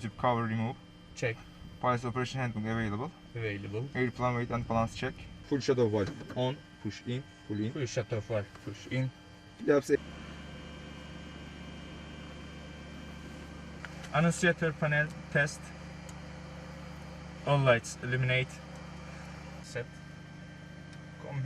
Tip cover remove. Check. Pilot operation handling available. Available. Airplane weight and balance check. Full shadow valve on. Push in. Pull in. Push shutter valve. Push in. Flaps Annunciator panel test. All lights illuminate. Set. Com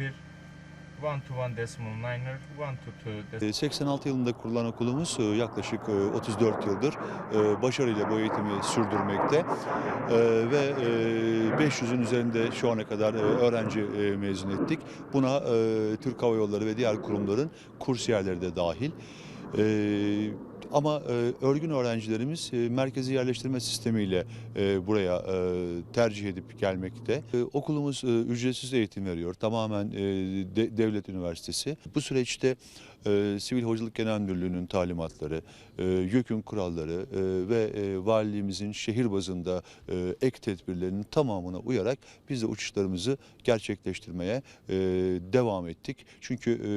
86 yılında kurulan okulumuz e, yaklaşık e, 34 yıldır e, başarıyla bu eğitimi sürdürmekte E, ve e, 500'ün üzerinde şu ana kadar e, öğrenci e, mezun ettik. Buna e, Türk Hava Yolları ve diğer kurumların kursiyerleri de dahil. Ama e, örgün öğrencilerimiz e, merkezi yerleştirme sistemiyle e, buraya e, tercih edip gelmekte. E, okulumuz e, ücretsiz eğitim veriyor. Tamamen e, de- devlet üniversitesi. Bu süreçte e, Sivil Havacılık Genel Müdürlüğü'nün talimatları, e, YÖK'ün kuralları e, ve e, valiliğimizin şehir bazında e, ek tedbirlerinin tamamına uyarak biz de uçuşlarımızı gerçekleştirmeye e, devam ettik. Çünkü e,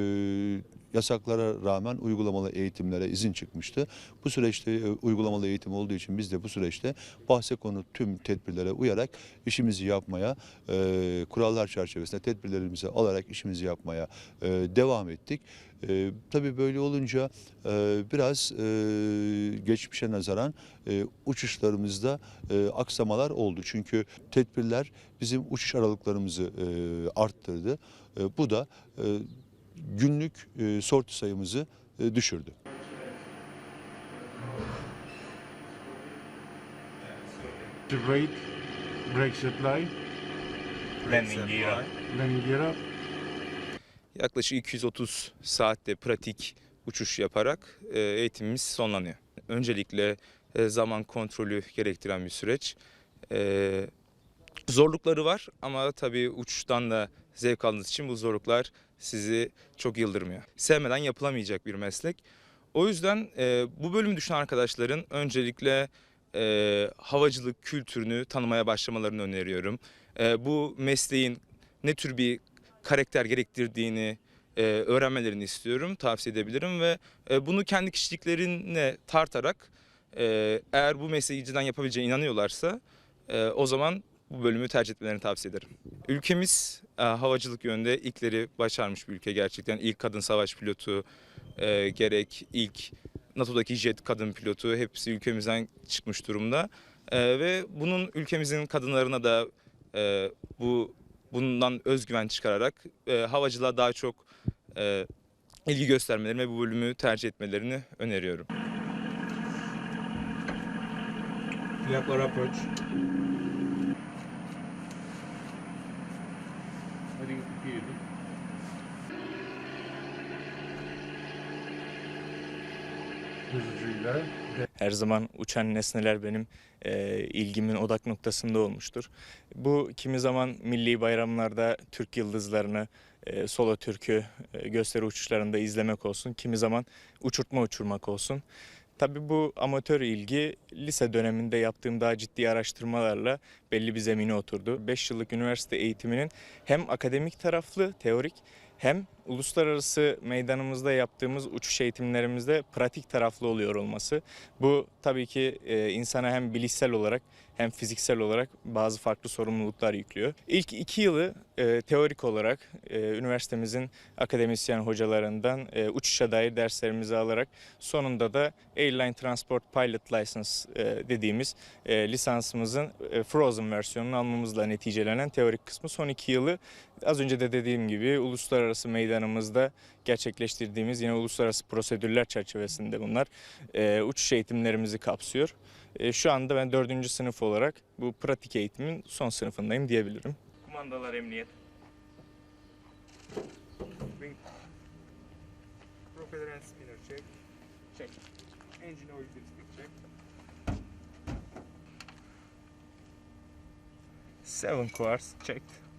yasaklara rağmen uygulamalı eğitimlere izin çıkmıştı. Bu süreçte e, uygulamalı eğitim olduğu için biz de bu süreçte bahse konu tüm tedbirlere uyarak işimizi yapmaya, e, kurallar çerçevesinde tedbirlerimizi alarak işimizi yapmaya e, devam ettik. E, tabii böyle olunca e, biraz e, geçmişe nazaran e, uçuşlarımızda e, aksamalar oldu. Çünkü tedbirler bizim uçuş aralıklarımızı e, arttırdı. E, bu da e, günlük e, sortu sayımızı e, düşürdü. Gear up. Yaklaşık 230 saatte pratik uçuş yaparak e, eğitimimiz sonlanıyor. Öncelikle e, zaman kontrolü gerektiren bir süreç. E, Zorlukları var ama tabii uçuştan da zevk aldığınız için bu zorluklar sizi çok yıldırmıyor. Sevmeden yapılamayacak bir meslek. O yüzden e, bu bölümü düşünen arkadaşların öncelikle e, havacılık kültürünü tanımaya başlamalarını öneriyorum. E, bu mesleğin ne tür bir karakter gerektirdiğini e, öğrenmelerini istiyorum, tavsiye edebilirim ve e, bunu kendi kişiliklerine tartarak e, eğer bu mesleği cidden yapabileceğine inanıyorlarsa e, o zaman bu bölümü tercih etmelerini tavsiye ederim. Ülkemiz e, havacılık yönünde ilkleri başarmış bir ülke gerçekten. İlk kadın savaş pilotu e, gerek ilk NATO'daki jet kadın pilotu hepsi ülkemizden çıkmış durumda. E, ve bunun ülkemizin kadınlarına da e, bu bundan özgüven çıkararak e, havacılığa daha çok e, ilgi göstermelerini ve bu bölümü tercih etmelerini öneriyorum. Flapper approach. Gidelim. Hızlıcıyla Her zaman uçan nesneler benim e, ilgimin odak noktasında olmuştur. Bu kimi zaman milli bayramlarda Türk yıldızlarını, e, solo türkü e, gösteri uçuşlarında izlemek olsun, kimi zaman uçurtma uçurmak olsun. Tabii bu amatör ilgi lise döneminde yaptığım daha ciddi araştırmalarla belli bir zemine oturdu. 5 yıllık üniversite eğitiminin hem akademik taraflı, teorik hem uluslararası meydanımızda yaptığımız uçuş eğitimlerimizde pratik taraflı oluyor olması. Bu tabii ki e, insana hem bilişsel olarak hem fiziksel olarak bazı farklı sorumluluklar yüklüyor. İlk iki yılı e, teorik olarak e, üniversitemizin akademisyen hocalarından e, uçuşa dair derslerimizi alarak sonunda da Airline Transport Pilot License e, dediğimiz e, lisansımızın e, Frozen versiyonunu almamızla neticelenen teorik kısmı. Son iki yılı az önce de dediğim gibi uluslararası meydanımızda gerçekleştirdiğimiz yine uluslararası prosedürler çerçevesinde bunlar e, uçuş eğitimlerimizi kapsıyor. E, şu anda ben dördüncü sınıf olarak bu pratik eğitimin son sınıfındayım diyebilirim. Kumandalar emniyet. Propeller and spinner check. Check. Engine oil dipstick check. Seven course checked.